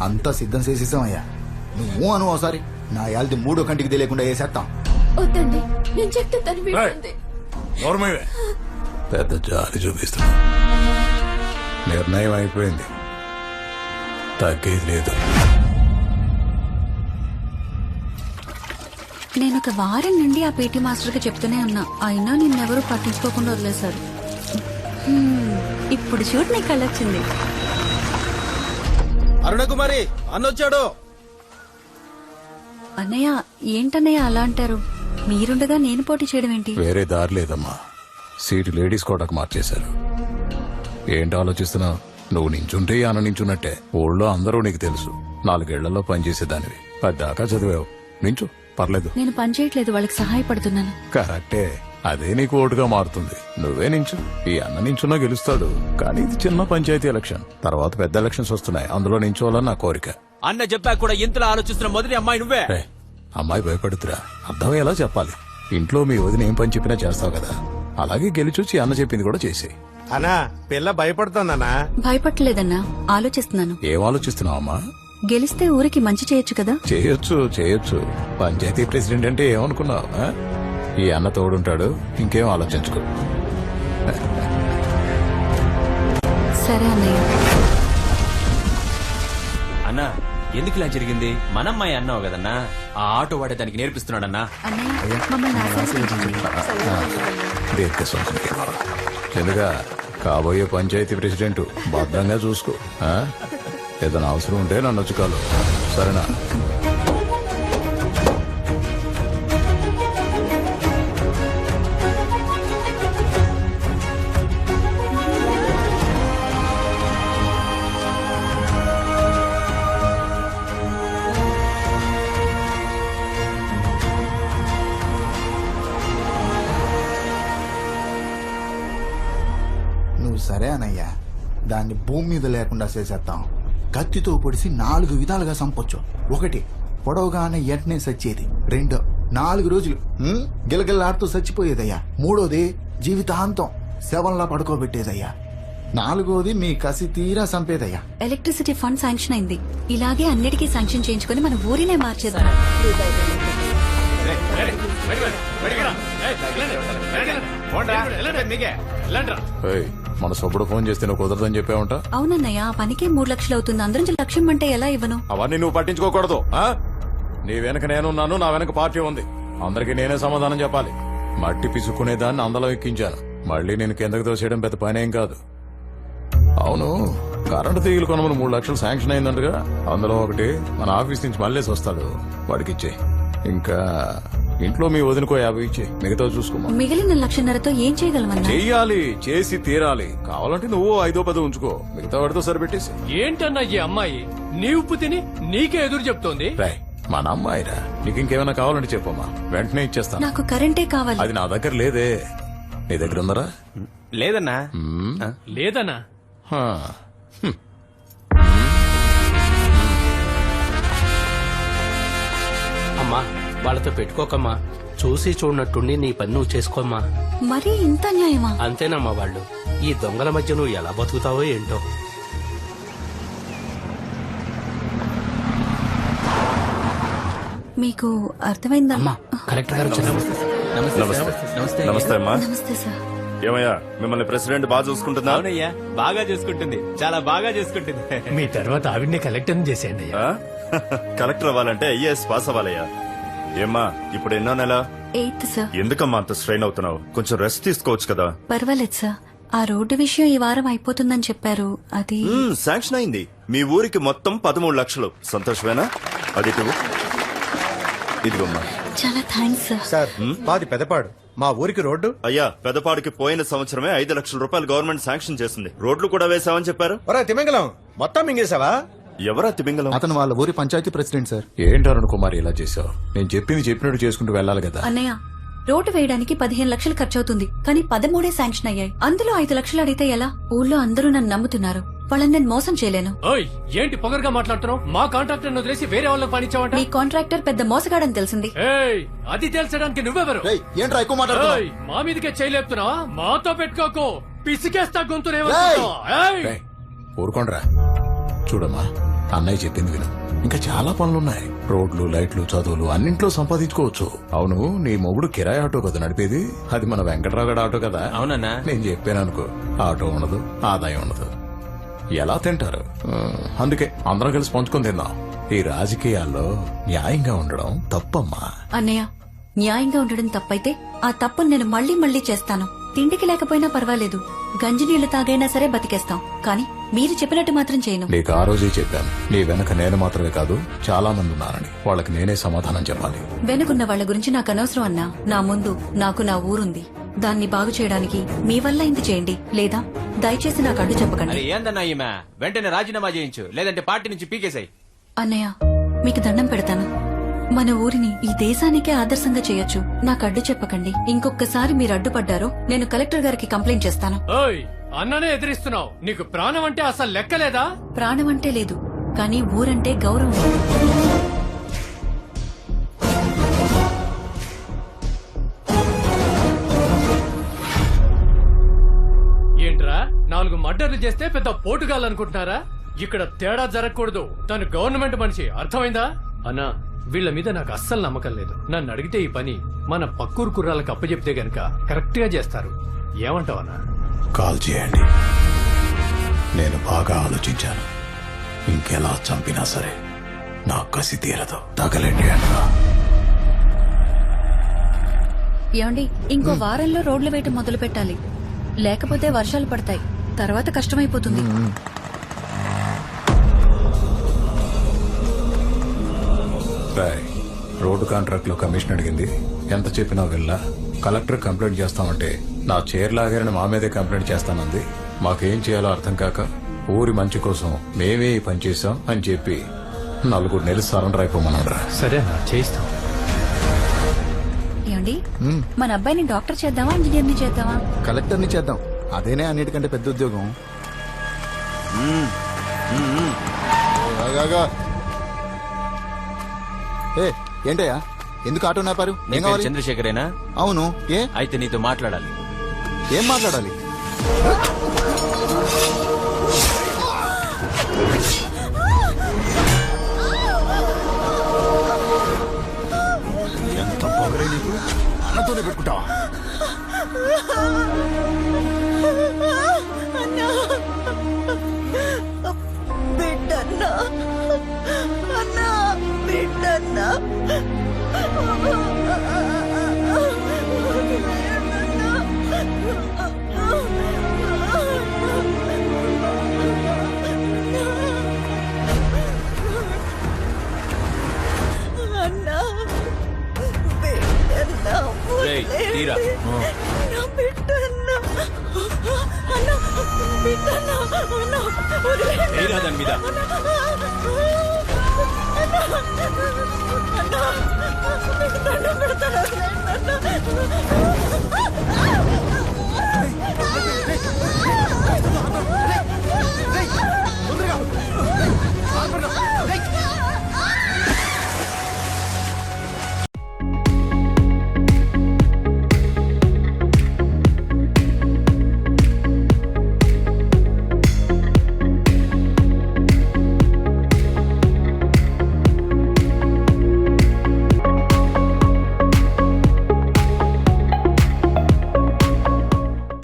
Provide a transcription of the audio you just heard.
అంతా సిద్ధం చేసేసామయ్యా నువ్వు అను ఒకసారి. నా యాల్ది మూడో కంటికి తెలియకుండా వేసేస్తాం. వద్దండి. నేను చెప్తే తను వింటుంది. నోర్మేవే పెద్ద జాలి చూపిస్తున్నా. నిర్ణయం అయిపోయింది. తగ్గేది లేదు. నేను ఒక వారం నుండి ఆ పీటీ మాస్టర్కి చెప్తూనే ఉన్నా. అయినా నిన్నెవరూ పట్టించుకోకుండా వదిలేశారు. ఇప్పుడు చూడు నీకు కళ్ళొచ్చింది. అరుణకుమారి అన్నొచ్చాడు. అన్నయ్య ఏంటన్నయ్య అలా అంటారు? మీరుండగా నేను పోటీ చేయడం ఏంటి వేరే దారి లేదమ్మా. సీటు లేడీస్ కోటకు మార్చేశారు. ఏంటి ఆలోచిస్తున్నావు నువ్వు నించుంటే అన్న నించున్నట్టే. ఊళ్ళో అందరూ నీకు తెలుసు. నాలుగేళ్ళలో పనిచేసేదానివి పద్దాకా చదివావు. నించు పర్లేదు. నేను పని చేయట్లేదు వాళ్ళకి సహాయపడుతున్నాను. కరెక్టే. అదే నీకు ఓటుగా మారుతుంది. నువ్వే నించు. ఈ అన్న నించున్నా గెలుస్తాడు. కానీ ఇది చిన్న పంచాయతీ ఎలక్షన్. తర్వాత పెద్ద ఎలక్షన్స్ వస్తున్నాయి. అందులో నించోవాలని నా కోరిక. అన్న చెప్పా కూడా ఇంతలో ఆలోచిస్తున్న మొదటి అమ్మాయి నువ్వే. రే, అమ్మాయి భయపడుతురా. అర్థమయ్యేలా చెప్పాలి. ఇంట్లో మీ వదిన ఏం పని చెప్పినా చేస్తావు కదా. అలాగే గెలిచొచ్చి అన్న చెప్పింది కూడా చేసేయి. అనా పిల్ల భయపడుతుందన్నా. భయపట్టలేదన్నా ఆలోచిస్తున్నాను. ఏం ఆలోచిస్తున్నావు అమ్మా? గెలిస్తే ఊరికి మంచి చేయొచ్చు కదా? చేయొచ్చు చేయొచ్చు. పంచాయతీ ప్రెసిడెంట్ అంటే ఏమనుకున్నావు ఆ? ఈ అన్న తోడుంటాడు ఇంకేం ఆలోచించుకో. సరే అన్నయ్య. అన్నా ఎందుకు ఇలా జరిగింది? మనమ్మాయి అన్నావు కదన్నా. ఆ ఆటో వాడే దానికి నేర్పిస్తున్నాడన్నా. అన్నయ్య మమ్మల్ని ఆశీర్వదించండి. దీర్ఘ ఎందుగా? కాబోయే పంచాయతీ ప్రెసిడెంట్ భద్రంగా చూసుకో ఆ? ఏదైనా అవసరం ఉంటే నన్ను వచ్చి కాలు. సరేనా? నువ్వు సరే అనయ్యా దాన్ని భూమి మీద లేకుండా చేసేస్తాం కత్తితో పొడిసి నాలుగు విధాలుగా చంపొచ్చు ఒకటి పొడవుగానే వెంటనే సచ్చేది రెండో నాలుగు రోజులు? గిలగిల్లాడుతూ చచ్చిపోయేదయ్యా మూడోది జీవితాంతం శవంలా పడుకోబెట్టేదయ్యా నాలుగోది మీ కసి తీరా చంపేదయ్యా ఎలక్ట్రిసిటీ ఫండ్ శాంక్షన్ అయింది ఇలాగే అన్నిటికీ శాంక్షన్ చేయించుకుని మన ఊరినే మార్చేద్దాం ఏయ్, మన సొప్పుడు ఫోన్ చేస్తే నువ్వు కుదరదని చెప్పావంట? అవునన్నయ్య ఆ పనికే మూడు లక్షలు అవుతుంది. అందరం లక్ష్యం అంటే ఎలా ఇవ్వను? అవన్నీ నువ్వు పట్టించుకోకూడదు ఆ? నీ వెనక నేనున్నాను నా వెనక పార్టీ ఉంది. అందరికి నేనే సమాధానం చెప్పాలి. మట్టి పిసుక్కునే దాన్ని అందలో ఎక్కించాను. మళ్ళీ నేను కిందకి తోసేయడం పెద్ద పనేం కాదు. అవును కరెంటు తీగలు కొనమని మూడు లక్షలు శాంక్షన్ అయిందంటగా? అందులో ఒకటి మన ఆఫీస్ నుంచి మళ్ళేసి వస్తాడు వాడికి ఇచ్చే ఇంకా ఇంట్లో మీ వదినకో యాభై ఇచ్చే. మిగతా చూసుకోమా? మిగిలిన లక్షన్నరతో ఏం చేయగలమన్నా? చెయ్యాలి చేసి తీరాలి. కావాలంటే నువ్వు ఐదో పదో ఉంచుకో. మిగతా వాడితో సరిపెట్టేసి. ఏంటన్నా ఈ అమ్మాయి? నీ ఉప్పు తిని నీకే ఎదురు చెప్తోంది. రాయ్ మన అమ్మాయిరా. నీకు ఇంకేమైనా కావాలంటే చెప్పమ్మా. వెంటనే ఇచ్చేస్తాను. నాకు కరెంటే కావాలి. అది నా దగ్గర లేదే. నీ దగ్గర ఉందరా? లేదన్నా. లేదన్నా. హా. అమ్మా వాళ్ళతో పెట్టుకోకమ్మా. చూసి చూడనట్టుండి నీ పని నువ్వు చేసుకోమ్మా. మరీ ఇంత న్యాయమా అంతేనమ్మా వాళ్ళు? ఈ దొంగల మధ్య నువ్వు ఎలా బతుకుతావో ఏంటో. మీకు అర్థమైందా? కలెక్టర్ గారు నమస్తే నమస్తే. నమస్తే. అమ్మా. నమస్తే సార్. ఏమయ్యా మిమ్మల్ని ప్రెసిడెంట్ బాగా చూసుకుంటుందా? అవునయ్యా బాగా చేసుకుంటుంది. చాలా బాగా చేసుకుంటుంది. మీ తర్వాత ఆవిడ్ని కలెక్టర్ చేసేయండి ఆ? కలెక్టర్ అవ్వాలంటే ఐఏఎస్ పాస్ అవ్వాలయ్యా. ఏమ్మా ఇప్పుడు ఎన్నో నెల? Eighth sir. ఎందుకమ్మా అంత స్ట్రెయిన్ అవుతున్నావు? కొంచెం రెస్ట్ తీసుకోవచ్చు కదా? పర్వాలేదు సార్. ఆ రోడ్డు విషయం ఈ వారం అయిపోతుందని చెప్పారు. అది మ్మ్, శాంక్షన్ అయింది. మీ ఊరికి మొత్తం పదమూడు లక్షలు. సంతోషమేనా? అది ఇటు. ఇదిగోమ్మా. చాలా థ్యాంక్స్ సార్. సార్ మాది పెదపాడు. మా ఊరికి రోడ్డు? అయ్యా పెదపాడికి పోయిన సంవత్సరమే ఐదు లక్షల రూపాయలు గవర్నమెంట్ శాంక్షన్ చేసింది. రోడ్లు కూడా వేసామని చెప్పారు? ఒరే తిమింగలం మొత్తం మింగేశావా? ఎవరా తిమింగలం అతను వాళ్ళ ఊరి పంచాయతీ ప్రెసిడెంట్ సార్. ఏంటి అరుణ్ కుమార్ ఇలా చేసావు నేను చెప్పింది చెప్పినట్టు చేసుకుంటూ వెళ్ళాలి కదా. అన్నయ్య రోడ్డు వేయడానికి పదిహేను లక్షలు ఖర్చు అవుతుంది కానీ పదమూడే శాంక్షన్ అయ్యాయి. అందులో ఐదు లక్షలు అడిగితే ఎలా? ఊళ్ళో అందరూ నన్ను నమ్ముతున్నారు. వాళ్ళని నేను మోసం చేయలేను. ఓయ్ ఏంటి పొగరుగా మాట్లాడుతున్నావు? మా కాంట్రాక్టర్ వదిలేసి వేరే వాళ్ళకి పనిచ్చావంట? మీ కాంట్రాక్టర్ పెద్ద మోసగాడని తెలిసింది. ఏయ్ అది తేల్చడానికి నువ్వెవరు? ఏంట్రా ఎక్కువ మాట్లాడుతున్నావు? మా మీదకే చేయలేపుతున్నావా మాతో పెట్టుకోకు. పిసికేస్తా గొంతునే రేయ్! రేయ్, ఊరుకోండ్రా. చూడమ్మా. అన్నయ్య చెప్పింది విను. ఇంకా చాలా పనులున్నాయి. రోడ్లు లైట్లు చదువులు అన్నింట్లో సంపాదించుకోవచ్చు. అవును నీ మొగుడు కిరాయి ఆటో కదా నడిపేది? అది మన వెంకట్రావు గడ ఆటో కదా? అవునన్నా. నేను చెప్పాను అనుకో. ఆటో ఉండదు ఆదాయం ఉండదు. ఎలా తింటారు? అందుకే అందరం కలిసి పంచుకొని తిందాం. ఈ రాజకీయాల్లో న్యాయంగా ఉండడం తప్పమ్మా. అన్నయ్య న్యాయంగా ఉండడం తప్పైతే ఆ తప్పును నేను మళ్ళీ మళ్ళీ చేస్తాను. తిండికి లేకపోయినా పర్వాలేదు. గంజి నీళ్ళు తాగైనా సరే బతికేస్తాం. కానీ మీరు చెప్పినట్టు మాత్రం చేయను. నీకు ఆ రోజే చెప్పాను. నీ వెనక నేను మాత్రమే కాదు చాలా మంది ఉన్నారని. వాళ్ళకి నేనే సమాధానం చెప్పాలి. వెనుకున్న వాళ్ళ గురించి నాకు అనవసరం అన్నా. నా ముందు నాకు నా ఊరుంది. దాన్ని బాగు చేయడానికి మీ వల్ల ఇంత చేయండి లేదా? దయచేసి నాకు అడ్డు చెప్పకండి ఏందన్నా ఈమె? వెంటనే రాజీనామా చేయించు. లేదంటే పార్టీ నుంచి పీకేసాయి. అన్నయ్య మీకు దండం పెడతాను. మన ఊరిని ఈ దేశానికే ఆదర్శంగా చేయొచ్చు. నాకు అడ్డు చెప్పకండి. ఇంకొకసారి మీరు అడ్డుపడ్డారో నేను కలెక్టర్ గారికి కంప్లైంట్ చేస్తాను. ఓయ్! అన్ననే ఎదిరిస్తున్నావు. నీకు ప్రాణం అంటే అసలు లెక్కలేదా? ప్రాణం అంటే లేదు కానీ ఊరంటే గౌరవం ఏంట్రా? నాలుగు మర్డర్లు చేస్తే పెద్ద పోటుగాలనుకుంటున్నారా ఇక్కడ తేడా జరగకూడదు. తను గవర్నమెంట్ మనిషి. అర్థమైందా? అన్నా వీళ్ళ మీద నాకు అస్సలు నమ్మకం లేదు. నన్ను అడిగితే ఈ పని మన పక్కూరు కుర్రాలకు అప్పచెప్తే గనక కరెక్ట్గా చేస్తారు. ఏమంటావు అన్నా? కాల్ చేయండి. నేను బాగా ఆలోచించాను. ఇంకెలా చంపినా సరే నా కసి తీరదు. తగలండి అనగా ఏమండి ఇంకో వారంలో రోడ్లు వేయటం మొదలు పెట్టాలి. లేకపోతే వర్షాలు పడతాయి. తర్వాత కష్టమైపోతుంది. రోడ్డు కాంట్రాక్ట్లో కమిషన్ అడిగింది. ఎంత చెప్పినా వెళ్ళా కలెక్టర్ కంప్లైంట్ చేస్తామంటే నా చైర్ లాగారని మా మీదే కంప్లైంట్ చేస్తానంది. మాకేం చేయాలో అర్థం కాక ఊరి మంచి కోసం మేమే ఈ పని చేశాం అని చెప్పి నలుగురు నెలలు సరెండర్ అయిపోమన్నాడు సరే అన్నా చేయిస్తాం. ఏమండి? మన అబ్బాయిని డాక్టర్ చేద్దామా ఇంజనీర్ని చేద్దామా? కలెక్టర్ని చేద్దాం. అదేనే అన్నిటికంటే పెద్ద ఉద్యోగం. ఏ ఏంటయ్యా? ఎందుకు ఆటో నాపారు? నీ ఏం కావాలి? చంద్రశేఖరేనా? అవును. ఏ? అయితే నీతో మాట్లాడాలి. ఏం మాట్లాడాలి? ఎంత పొగరే నీకు? అన్నతోనే పెట్టుకుంటావా? బిడ్డన్నా. అన్నా బిడ్డన్నా. తీరా. తీరా దాని మీద. అన్నా